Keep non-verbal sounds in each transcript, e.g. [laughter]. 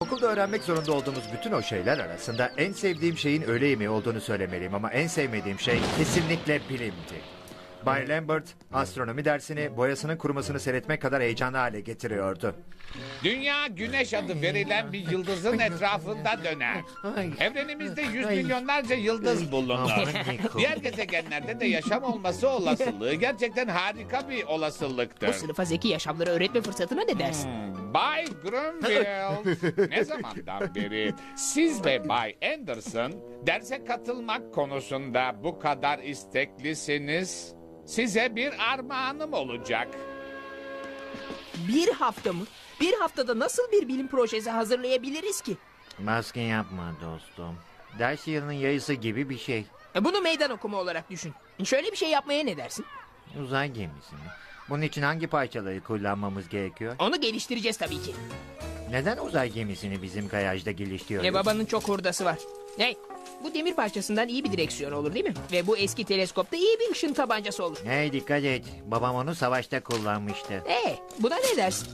Okulda öğrenmek zorunda olduğumuz bütün o şeyler arasında en sevdiğim şeyin öğle yemeği olduğunu söylemeliyim ama en sevmediğim şey kesinlikle bilimdi. Bay Lambert astronomi dersini boyasının kurumasını seyretmek kadar heyecanlı hale getiriyordu. Dünya güneş adı verilen bir yıldızın etrafında döner. Evrenimizde yüz milyonlarca yıldız bulunur. Diğer gezegenlerde de yaşam olması olasılığı gerçekten harika bir olasılıktır. Bu sınıfa zeki yaşamları öğretme fırsatına ne dersin? Bay Grunwald, ne zamandan beri siz ve Bay Anderson derse katılmak konusunda bu kadar isteklisiniz? Size bir armağanım olacak. Bir hafta mı? Bir haftada nasıl bir bilim projesi hazırlayabiliriz ki? Maske yapma dostum. Ders yılının yayısı gibi bir şey. E, Bunu meydan okuma olarak düşün. Şöyle bir şey yapmaya ne dersin? Uzay gemisi mi? Bunun için hangi parçaları kullanmamız gerekiyor? Onu geliştireceğiz tabii ki. Neden uzay gemisini bizim kayajda geliştiriyoruz? E babanın çok hurdası var. Hey, bu demir parçasından iyi bir direksiyon olur değil mi? Ve bu eski teleskopta iyi bir ışın tabancası olur. Hey dikkat et. Babam onu savaşta kullanmıştı. E, buna ne dersin?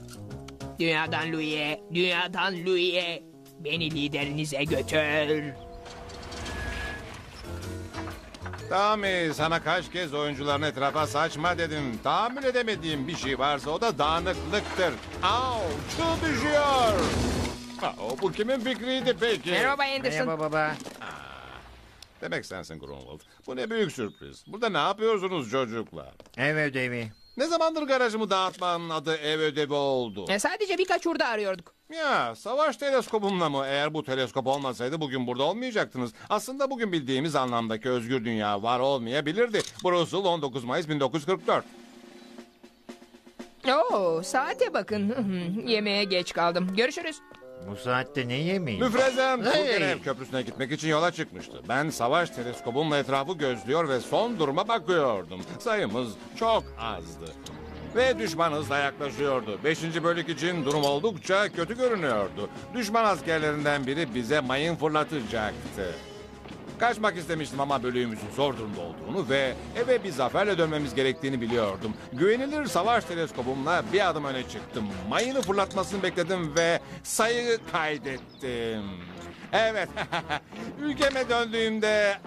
Dünyadan Louis'e, dünyadan Louis'e. Beni liderinize götür. Tami sana kaç kez oyuncuların etrafa saçma dedim. Tahammül edemediğim bir şey varsa o da dağınıklıktır. Au, çığ düşüyor. Aa, bu kimin fikriydi peki? Merhaba Anderson. Merhaba baba. Demek sensin Grunwald. Bu ne büyük sürpriz. Burada ne yapıyorsunuz çocuklar? Ev ödevi. Ne zamandır garajımı dağıtmanın adı ev ödevi oldu? E, sadece birkaç hurda arıyorduk. Ya savaş teleskobumla mı? Eğer bu teleskop olmasaydı bugün burada olmayacaktınız. Aslında bugün bildiğimiz anlamdaki özgür dünya var olmayabilirdi. Brussels 19 Mayıs 1944. Oo, saate bakın. [laughs] Yemeğe geç kaldım. Görüşürüz. Bu saatte ne yemeği? Müfrezem Hey! Turgenev Köprüsü'ne gitmek için yola çıkmıştı. Ben savaş teleskobumla etrafı gözlüyor ve son duruma bakıyordum. Sayımız çok azdı. Ve düşman hızla yaklaşıyordu. Beşinci bölük için durum oldukça kötü görünüyordu. Düşman askerlerinden biri bize mayın fırlatacaktı. Kaçmak istemiştim ama bölüğümüzün zor durumda olduğunu ve eve bir zaferle dönmemiz gerektiğini biliyordum. Güvenilir savaş teleskobumla bir adım öne çıktım. Mayını fırlatmasını bekledim ve sayı kaydettim. Evet, [laughs] ülkeme döndüğümde...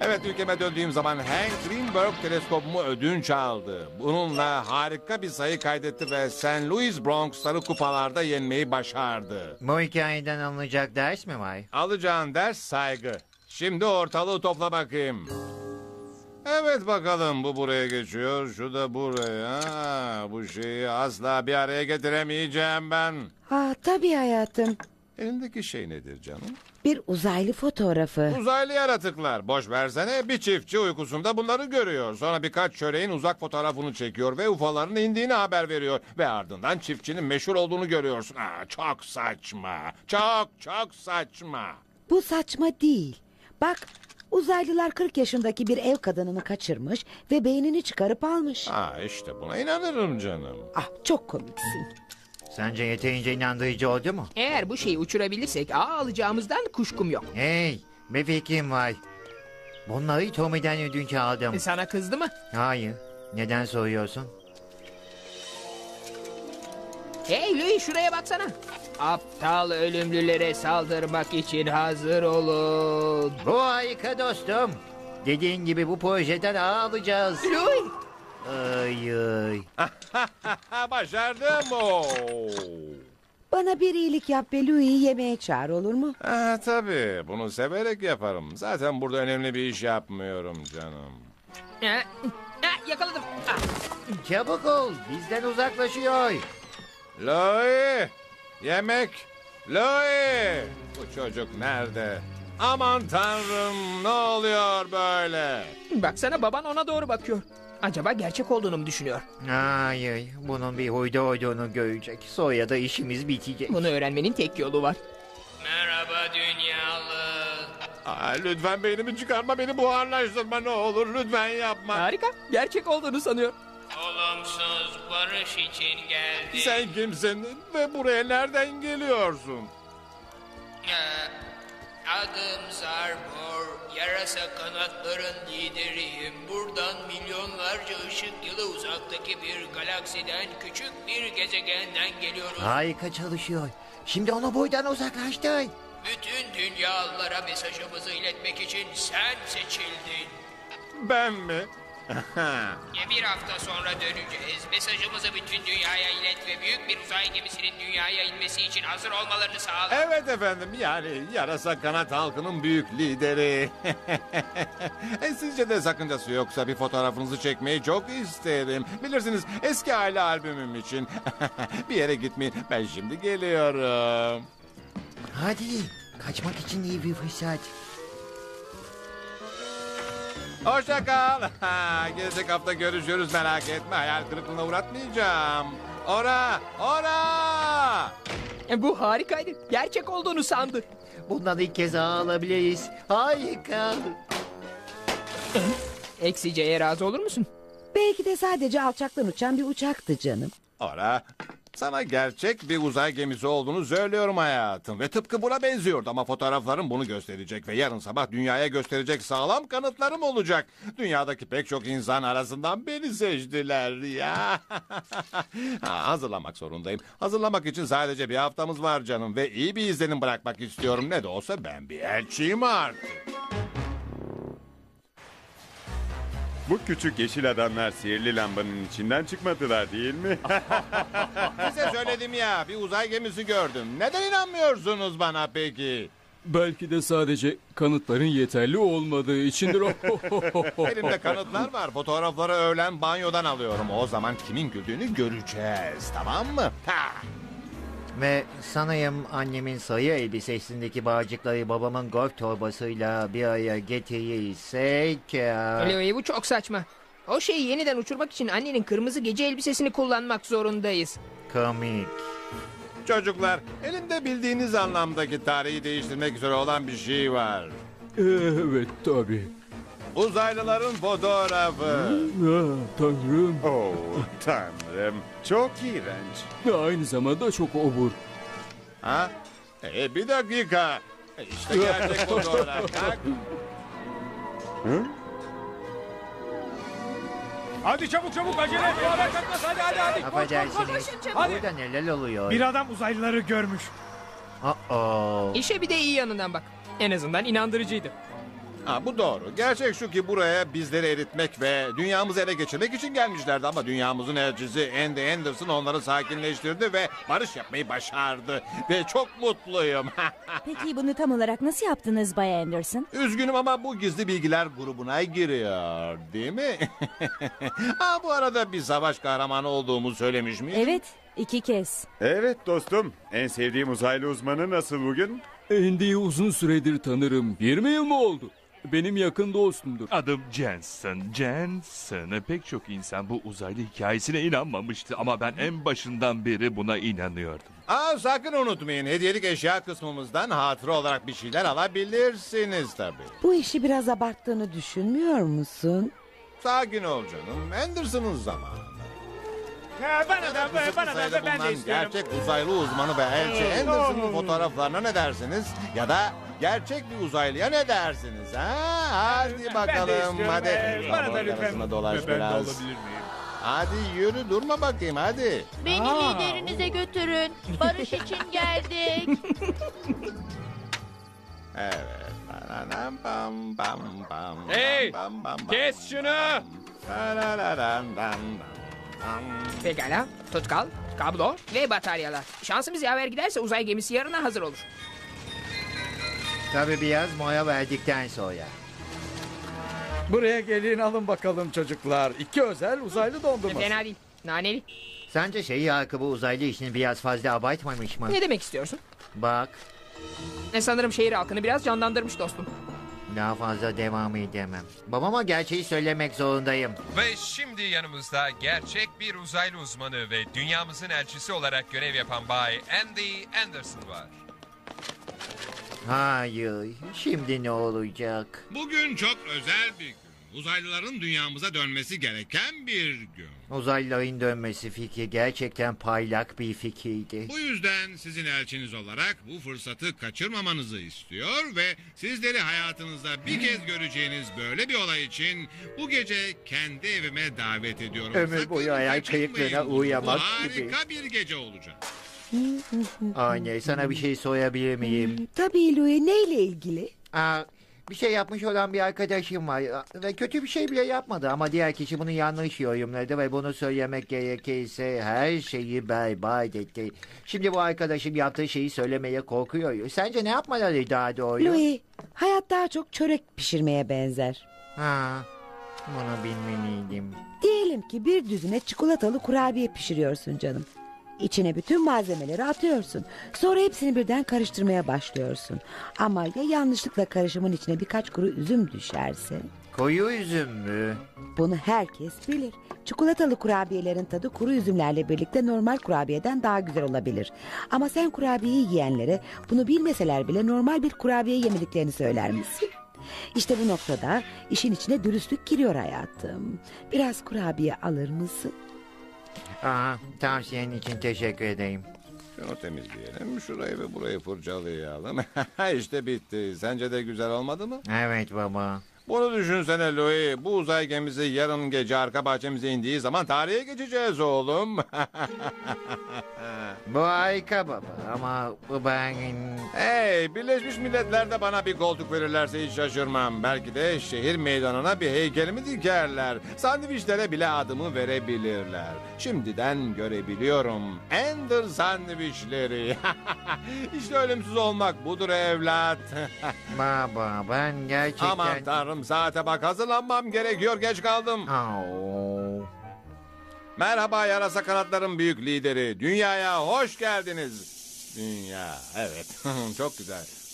evet, ülkeme döndüğüm zaman Hank Greenberg teleskobumu ödünç aldı. Bununla harika bir sayı kaydetti ve St. Louis Bronx'ları kupalarda yenmeyi başardı. Bu hikayeden alınacak ders mi var? Alacağın ders saygı. Şimdi ortalığı topla bakayım. Evet bakalım bu buraya geçiyor, şu da buraya. Ha, bu şeyi asla bir araya getiremeyeceğim ben. Ha tabii hayatım. Elindeki şey nedir canım? Bir uzaylı fotoğrafı. Uzaylı yaratıklar. Boş versene bir çiftçi uykusunda bunları görüyor. Sonra birkaç çöreğin uzak fotoğrafını çekiyor ve ufaların indiğini haber veriyor. Ve ardından çiftçinin meşhur olduğunu görüyorsun. Aa, çok saçma. Çok çok saçma. Bu saçma değil. Bak uzaylılar 40 yaşındaki bir ev kadınını kaçırmış ve beynini çıkarıp almış. Ha işte buna inanırım canım. Ah çok komiksin. Sence yeterince inandırıcı oldu mu? Eğer bu şeyi uçurabilirsek ağ alacağımızdan kuşkum yok. Hey bir fikrim var. Bunları Tommy'den ödünç aldım. E, Sana kızdı mı? Hayır. Neden soruyorsun? Hey Louis şuraya baksana. Aptal ölümlülere saldırmak için hazır olun. Bu harika dostum. Dediğin gibi bu projeden ağ alacağız. Louis! Ay ay. [laughs] Başardım o. Bana bir iyilik yap ve Louis'i yemeğe çağır olur mu? Ha tabii bunu severek yaparım. Zaten burada önemli bir iş yapmıyorum canım. Ha, ha, yakaladım. Ah, Çabuk ol. Bizden uzaklaşıyor. Louis! Yemek! Louis! Bu çocuk nerede? Aman tanrım ne oluyor böyle? Baksana baban ona doğru bakıyor. Acaba gerçek olduğunu mu düşünüyor? Hayır. Bunun bir huyda olduğunu görecek. Sonra da işimiz bitecek. Bunu öğrenmenin tek yolu var. Merhaba dünyalı. Aa, lütfen beynimi çıkarma beni buharlaştırma ne olur lütfen yapma. Harika. Gerçek olduğunu sanıyor. Olumsuz barış için geldi. Sen kimsin ve buraya nereden geliyorsun? Ee, Adım Zarbor. Yarasa kanatların lideriyim. Buradan milyonlarca ışık yılı uzaktaki bir galaksiden küçük bir gezegenden geliyoruz. Harika çalışıyor. Şimdi onu boydan uzaklaştır. Bütün dünyalara mesajımızı iletmek için sen seçildin. Ben mi? Bir hafta sonra döneceğiz. Mesajımızı bütün dünyaya ilet ve büyük bir uzay gemisinin dünyaya inmesi için hazır olmalarını sağla. Evet efendim yani yarasa kanat halkının büyük lideri. [laughs] e, sizce de sakıncası yoksa bir fotoğrafınızı çekmeyi çok isterim. Bilirsiniz eski aile albümüm için. [laughs] bir yere gitmeyin ben şimdi geliyorum. Hadi kaçmak için iyi bir fırsat. Hoşça kal. [laughs] Gelecek hafta görüşürüz merak etme hayal kırıklığına uğratmayacağım. Ora, ora. E, Bu harikaydı. Gerçek olduğunu sandı. Bundan ilk kez alabiliriz. Harika. Eksiceye razı olur musun? Belki de sadece alçaktan uçan bir uçaktı canım. Ora, sana gerçek bir uzay gemisi olduğunu söylüyorum hayatım. Ve tıpkı buna benziyordu ama fotoğraflarım bunu gösterecek. Ve yarın sabah dünyaya gösterecek sağlam kanıtlarım olacak. Dünyadaki pek çok insan arasından beni seçtiler ya. [laughs] ha, hazırlamak zorundayım. Hazırlamak için sadece bir haftamız var canım. Ve iyi bir izlenim bırakmak istiyorum. Ne de olsa ben bir elçiyim artık. Bu küçük yeşil adamlar sihirli lambanın içinden çıkmadılar değil mi? [laughs] Size söyledim ya bir uzay gemisi gördüm. Neden inanmıyorsunuz bana peki? Belki de sadece kanıtların yeterli olmadığı içindir. [laughs] Elimde kanıtlar var. Fotoğrafları öğlen banyodan alıyorum. O zaman kimin güldüğünü göreceğiz. Tamam mı? Ha! Ve sanayım annemin sayı elbisesindeki bağcıkları babamın golf torbasıyla bir araya getirirsek... ya- Louis bu çok saçma. O şeyi yeniden uçurmak için annenin kırmızı gece elbisesini kullanmak zorundayız. Komik. Çocuklar, elimde bildiğiniz anlamdaki tarihi değiştirmek üzere olan bir şey var. evet tabii. Uzaylıların fotoğrafı. Ah, tanrım. oh tanrım. Çok iğrenç. Aynı zamanda çok obur. Ha? E, bir dakika. E, İşte gerçek [laughs] fotoğraf. Bak. Hadi çabuk çabuk acele et. Haber kalkmaz. Hadi hadi hadi. Affedersiniz. Burada neler oluyor? Bir adam uzaylıları görmüş. Uh-oh. İşe bir de iyi yanından bak. En azından inandırıcıydı. Ha, bu doğru. Gerçek şu ki buraya bizleri eritmek ve dünyamızı ele geçirmek için gelmişlerdi. Ama dünyamızın elçisi Andy Anderson onları sakinleştirdi ve barış yapmayı başardı. Ve çok mutluyum. [laughs] Peki bunu tam olarak nasıl yaptınız Bay Anderson? Üzgünüm ama bu gizli bilgiler grubuna giriyor. Değil mi? [laughs] ha, bu arada bir savaş kahramanı olduğumu söylemiş miyim? Evet, iki kez. Evet dostum. En sevdiğim uzaylı uzmanı nasıl bugün? Andy'yi uzun süredir tanırım. 20 yıl mı oldu? Benim yakın dostumdur. Adım Jensen. Jensen. Pek çok insan bu uzaylı hikayesine inanmamıştı ama ben en başından beri buna inanıyordum. Aa, sakın unutmayın. Hediyelik eşya kısmımızdan hatıra olarak bir şeyler alabilirsiniz tabii. Bu işi biraz abarttığını düşünmüyor musun? Sakin ol canım. Anderson'ın zamanı. Ha, bana da bana da sayıda ben de bulunan istiyorum. Gerçek uzaylı uzmanı ve elçi Anderson'ın fotoğraflarına ne dersiniz? Ya da gerçek bir uzaylıya ne dersiniz? Ha? Hadi bakalım. istiyorum. Hadi. Ee, Bana da Laboratuvar lütfen. arasında dolaş Ben de biraz. olabilir miyim? Hadi yürü durma bakayım hadi. Beni liderinize götürün. Barış için geldik. [laughs] Evet. Pararam pam pam pam. Hey, pam pam pam kes şunu. pam. Pararam pam pam. Pekala. Tutkal, kablo ve bataryalar. Şansımız yaver giderse uzay gemisi yarına hazır olur. Tabii biraz moya verdikten sonra. Buraya gelin alın bakalım çocuklar. İki özel uzaylı dondurması. Fena değil. Naneli. Sence şey Yakup'u uzaylı işini biraz fazla abartmamış mı? Ne demek istiyorsun? Bak E, sanırım şehir halkını biraz canlandırmış dostum. daha fazla devam edemem. Babama gerçeği söylemek zorundayım. Ve şimdi yanımızda gerçek bir uzaylı uzmanı ve dünyamızın elçisi olarak görev yapan Bay Andy Anderson var. Hayır. Şimdi ne olacak? Bugün çok özel bir gün. Uzaylıların dünyamıza dönmesi gereken bir gün. Uzaylıların dönmesi fikri gerçekten paylak bir fikirdi. Bu yüzden sizin elçiniz olarak bu fırsatı kaçırmamanızı istiyor ve sizleri hayatınızda bir kez göreceğiniz böyle bir olay için bu gece kendi evime davet ediyorum. Ömür boyu hayal kaçırmayın. kırıklığına uğramak Bu gibi. harika bir gece olacak. Anne sana bir şey sorabilir miyim? Tabii Louis neyle ilgili? Aa, bir şey yapmış olan bir arkadaşım var ve kötü bir şey bile yapmadı ama diğer kişi bunu yanlış yorumladı ve bunu söylemek gerekirse her şeyi berbat etti. Şimdi bu arkadaşım yaptığı şeyi söylemeye korkuyor. Sence ne yapmaları daha doğru? Louis hayat daha çok çörek pişirmeye benzer. Ha, bunu bilmeliydim. Diyelim ki bir düzine çikolatalı kurabiye pişiriyorsun canım. İçine bütün malzemeleri atıyorsun. Sonra hepsini birden karıştırmaya başlıyorsun. Ama ya yanlışlıkla karışımın içine birkaç kuru üzüm düşerse? Koyu üzüm mü? Bunu herkes bilir. Çikolatalı kurabiyelerin tadı kuru üzümlerle birlikte normal kurabiyeden daha güzel olabilir. Ama sen kurabiyeyi yiyenlere bunu bilmeseler bile normal bir kurabiye yemediklerini söyler misin? İşte bu noktada işin içine dürüstlük giriyor hayatım. Biraz kurabiye alır mısın? Aha, tavsiyenin için teşekkür edeyim. Şunu temizleyelim. Şurayı ve burayı fırçalayalım. [laughs] işte bitti. Sence de güzel olmadı mı? Evet baba. Bunu düşünsene Louis. Bu uzay gemisi yarın gece arka bahçemize indiği zaman tarihe geçeceğiz oğlum. [laughs] Bu harika baba ama ben... hey Birleşmiş Milletler'de bana bir koltuk verirlerse hiç şaşırmam. Belki de şehir meydanına bir heykelimi dikerler. Sandviçlere bile adımı verebilirler. Şimdiden görebiliyorum. Ender sandviçleri. [laughs] işte ölümsüz olmak budur evlat. [laughs] Baba ben gerçekten... Aman tanrım saate bak hazırlanmam gerekiyor geç kaldım. Au. Merhaba yarasa kanatların büyük lideri. Dünyaya hoş geldiniz. Dünya evet [laughs] çok güzel.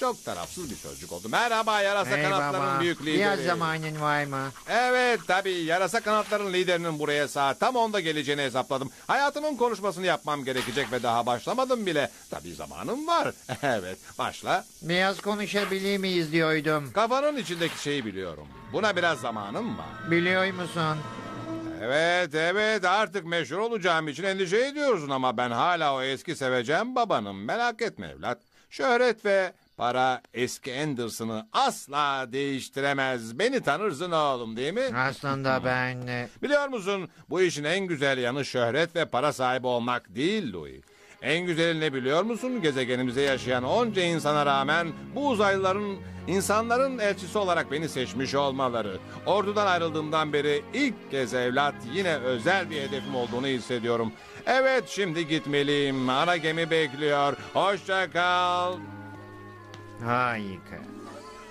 Çok tarafsız bir sözcük oldu. Merhaba yarasa Hey kanatların baba, büyük lideri. biraz zamanın var mı? Evet tabii yarasa kanatların liderinin buraya saat tam onda geleceğini hesapladım. Hayatımın konuşmasını yapmam gerekecek ve daha başlamadım bile. Tabii zamanım var. [laughs] evet başla. Biraz konuşabilir miyiz diyordum. Kafanın içindeki şeyi biliyorum. Buna biraz zamanım var. Biliyor musun? Evet evet artık meşhur olacağım için endişe ediyorsun ama ben hala o eski seveceğim babanım. Merak etme evlat. Şöhret ve para eski Anderson'ı asla değiştiremez. Beni tanırsın oğlum değil mi? Aslında ben... e, Biliyor musun bu işin en güzel yanı şöhret ve para sahibi olmak değil Louis. En güzeli ne biliyor musun? Gezegenimizde yaşayan onca insana rağmen bu uzaylıların insanların elçisi olarak beni seçmiş olmaları. Ordudan ayrıldığımdan beri ilk kez evlat yine özel bir hedefim olduğunu hissediyorum. Evet şimdi gitmeliyim. Ana gemi bekliyor. Hoşça kal. Harika.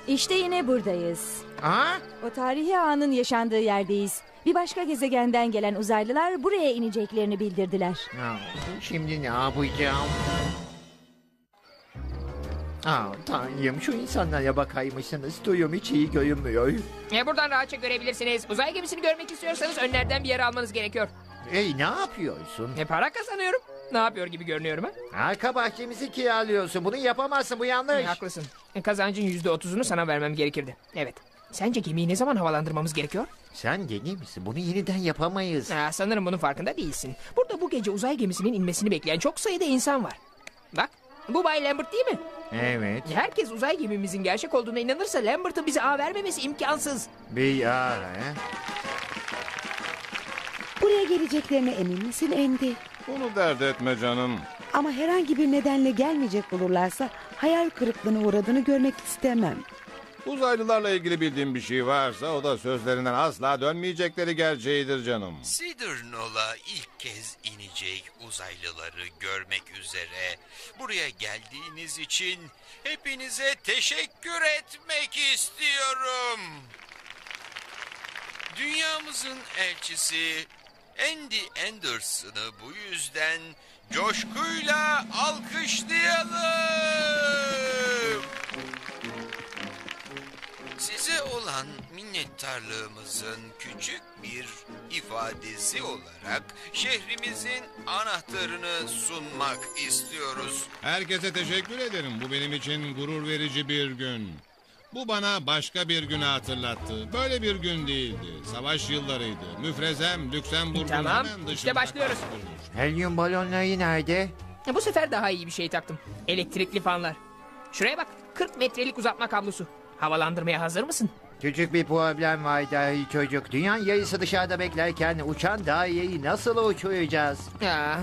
İşte yine buradayız. Aha, O tarihi anın yaşandığı yerdeyiz. Bir başka gezegenden gelen uzaylılar buraya ineceklerini bildirdiler. au, şimdi ne yapacağım? Aa, tanrım şu insanlara bakaymışsınız. Duyum hiç iyi görünmüyor. E, buradan rahatça görebilirsiniz. Uzay gemisini görmek istiyorsanız önlerden bir yer almanız gerekiyor. Ey ne yapıyorsun? E, para kazanıyorum. Ne yapıyor gibi görünüyorum ha? Arka bahçemizi kiralıyorsun. Bunu yapamazsın bu yanlış. Haklısın. E, kazancın yüzde otuzunu sana vermem gerekirdi. Evet. Sence gemiyi ne zaman havalandırmamız gerekiyor? Sen deli misin? Bunu yeniden yapamayız. Ha, sanırım bunun farkında değilsin. Burada bu gece uzay gemisinin inmesini bekleyen çok sayıda insan var. Bak bu Bay Lambert değil mi? Evet. Herkes uzay gemimizin gerçek olduğuna inanırsa Lambert'ın bize ağ vermemesi imkansız. Bir ara. he? Buraya geleceklerine emin misin Andy? Bunu dert etme canım. Ama herhangi bir nedenle gelmeyecek olurlarsa hayal kırıklığına uğradığını görmek istemem. Uzaylılarla ilgili bildiğim bir şey varsa o da sözlerinden asla dönmeyecekleri gerçeğidir canım. Cedar Knoll'a ilk kez inecek uzaylıları görmek üzere buraya geldiğiniz için hepinize teşekkür etmek istiyorum. Dünyamızın elçisi Andy Anderson'ı bu yüzden coşkuyla alkışlayalım. Size olan minnettarlığımızın küçük bir ifadesi olarak şehrimizin anahtarını sunmak istiyoruz. Herkese teşekkür ederim. Bu benim için gurur verici bir gün. Bu bana başka bir günü hatırlattı. Böyle bir gün değildi. Savaş yıllarıydı. Müfrezem Lüksemburg'un Tamam, hemen dışında işte başlıyoruz. kastırmış. Helyum balonları nerede? Ya bu sefer daha iyi bir şey taktım. Elektrikli fanlar. Şuraya bak 40 metrelik uzatma kablosu. Havalandırmaya hazır mısın? Küçük bir problem var dahi çocuk. Dünyanın yarısı dışarıda beklerken uçan daireyi nasıl uçuracağız? Ya,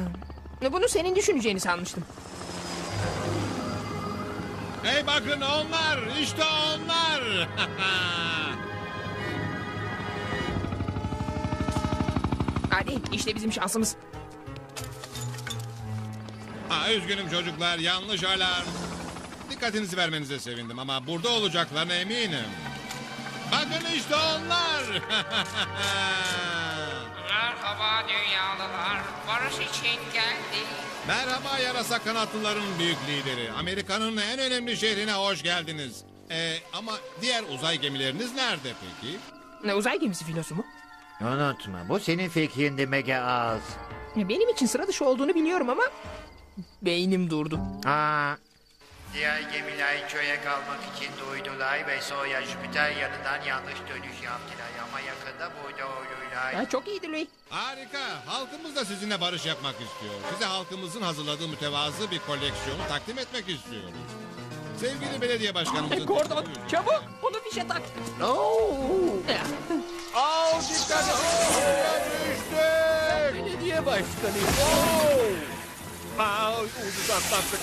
Bunu senin düşüneceğini sanmıştım. Hey bakın onlar, işte onlar. [laughs] Hadi işte bizim şansımız. ha, üzgünüm çocuklar, yanlış alarm. Dikkatinizi vermenize sevindim ama burada olacaklarına eminim. Bakın işte onlar. [laughs] Merhaba dünyalılar. Barış için geldik. Merhaba yarasa kanatlıların büyük lideri. Amerika'nın en önemli şehrine hoş geldiniz. Ee, ama diğer uzay gemileriniz nerede peki? Ne uzay gemisi filosu mu? Unutma bu senin fikrindi Mega Az. Benim için sıra dışı olduğunu biliyorum ama beynim durdu. Aa, diğer gemiler köye kalmak için duydular ve sonra Jüpiter yanından yanlış dönüş yaptılar ama yakında burada olurlar. Ya çok iyiydi Louis. Harika. Halkımız da sizinle barış yapmak istiyor. Size halkımızın hazırladığı mütevazı bir koleksiyonu takdim etmek istiyoruz. Sevgili belediye başkanımızın... Gordon çabuk onu fişe tak. Ya, Al dikkat düştük. Belediye başkanı. Aa, ucuz atlattık.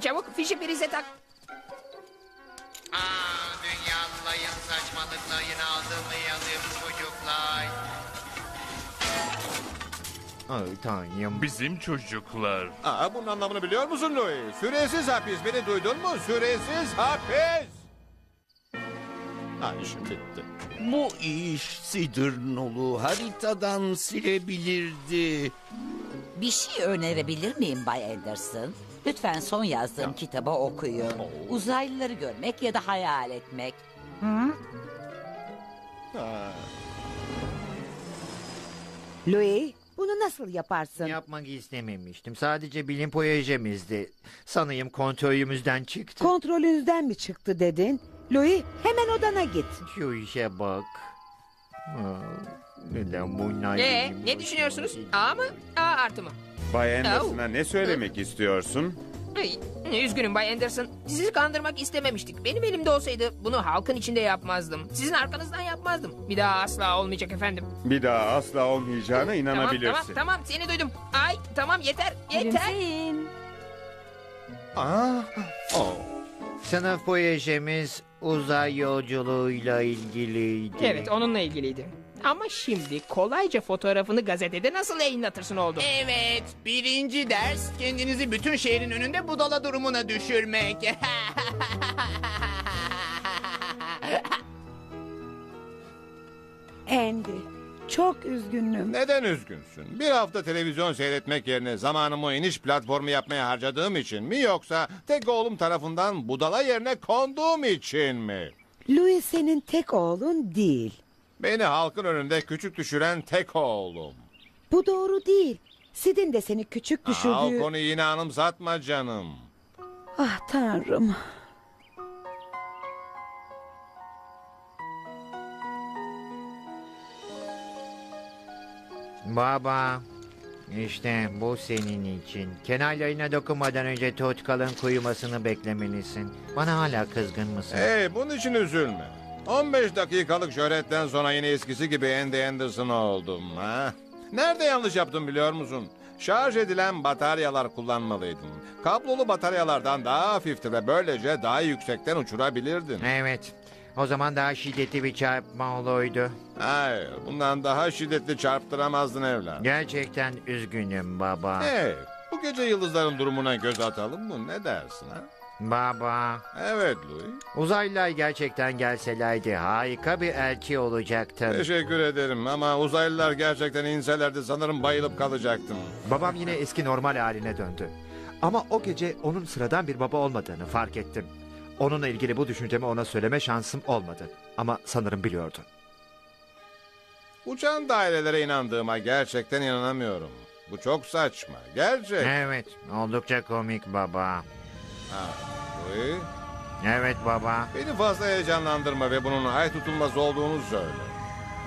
Çabuk fişi prize tak. Aa, dünyalıların saçmalıklarını aldırmayalım çocuklar. Ay tanrım. Bizim çocuklar. Aa, bunun anlamını biliyor musun Louis? Süresiz hapis. Beni duydun mu? Süresiz hapis. Ha işim bitti. Bu iş Sidrnol'u haritadan silebilirdi. Bir şey önerebilir miyim Bay Anderson? Lütfen son yazdığım kitabı okuyun. Uzaylıları görmek ya da hayal etmek. Hı? Louis bunu nasıl yaparsın? Yapmak istememiştim. Sadece bilim projemizdi. Sanayım kontrolümüzden çıktı. Kontrolünüzden mi çıktı dedin? Louis hemen odana git. Şu işe bak. Aa, neden bunlar Ee, ne düşünüyorsunuz? A mı? A artı mı? Bay Anderson'a ne söylemek istiyorsun? Ay, üzgünüm Bay Anderson. Sizi kandırmak istememiştik. Benim elimde olsaydı bunu halkın içinde yapmazdım. Sizin arkanızdan yapmazdım. Bir daha asla olmayacak efendim. Bir daha asla olmayacağına Tamam inanabilirsin. tamam tamam seni duydum. Ay tamam yeter yeter. Gülümseyin. Aa, oh. Sınıf projemiz uzay yolculuğuyla ilgiliydi. Evet onunla ilgiliydi. Ama şimdi kolayca fotoğrafını gazetede nasıl yayınlatırsın oldu? Evet, birinci ders kendinizi bütün şehrin önünde budala durumuna düşürmek. [laughs] Andy çok üzgünüm. Neden üzgünsün? Bir hafta televizyon seyretmek yerine zamanımı iniş platformu yapmaya harcadığım için mi yoksa tek oğlum tarafından budala yerine konduğum için mi? Louis senin tek oğlun değil. Beni halkın önünde küçük düşüren tek oğlum. Bu doğru değil. Sid'in de seni küçük düşürdüğü... konuyu yine anımsatma canım. Ah tanrım. Baba, işte bu senin için. Kenarlarına dokunmadan önce Tutkal'ın kuyumasını beklemelisin. Bana hala kızgın mısın? Hey bunun için üzülme. 15 dakikalık şöhretten sonra yine eskisi gibi Andy Anderson oldum. Ha? Nerede yanlış yaptım biliyor musun? Şarj edilen bataryalar kullanmalıydım. Kablolu bataryalardan daha hafifti ve böylece daha yüksekten uçurabilirdin. Evet. O zaman daha şiddetli bir çarpma oluydu. Hayır, bundan daha şiddetli çarptıramazdın evlat. Gerçekten üzgünüm baba. Hey, bu gece yıldızların durumuna göz atalım mı? Ne dersin ha? Baba. Evet Louis. Uzaylılar gerçekten gelselerdi harika bir elçi olacaktın. Teşekkür ederim ama uzaylılar gerçekten inselerdi sanırım bayılıp kalacaktım. Babam yine eski normal haline döndü. Ama o gece onun sıradan bir baba olmadığını fark ettim. Onunla ilgili bu düşüncemi ona söyleme şansım olmadı. Ama sanırım biliyordu. Uçan dairelere inandığıma gerçekten inanamıyorum. Bu çok saçma. Gerçek. Evet, oldukça komik baba. Ha, Louis, Evet baba. beni fazla heyecanlandırma ve bunun ay tutulmaz olduğunu söyle.